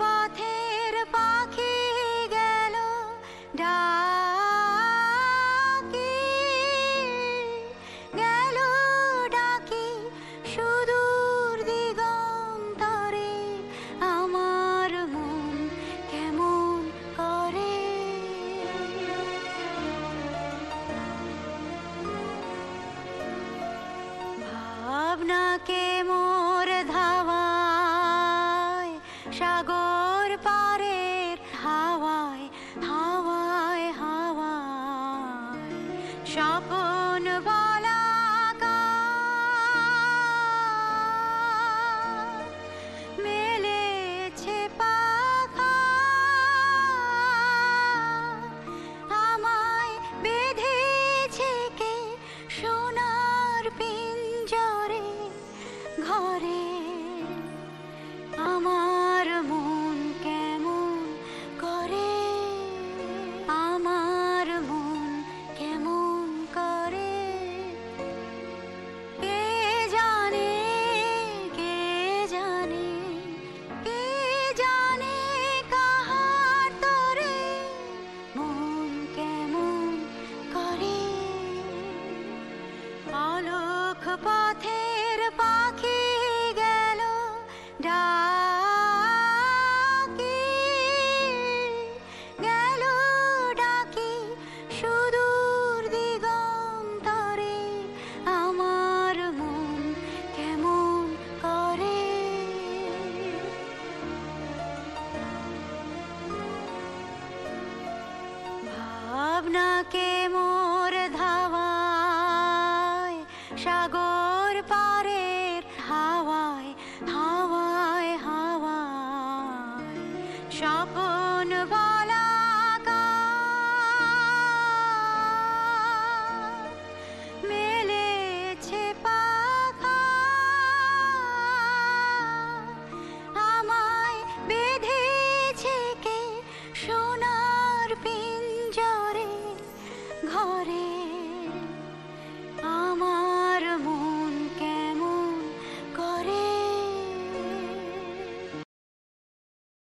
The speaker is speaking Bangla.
পথের পাখি গেল ডাকি। গেল ডাকি সুদূর দিগন্তরে আমার মন কেমন করে? ভাবনা কেমন সাগর পারের হাওয়ায় হাওয়ায় হাওয়ায় স্বপন বলাকা পথের পাখি গেল ডাকি। গেল ডাকি সুদূর দিগন্তরে। আমার মন কেমন করে? ভাবনাকে মোর সাগর পারের হাওয়ায় হাওয়ায় হাওয়ায়। স্বপন মেলেছে আমায় সোনার ঘরে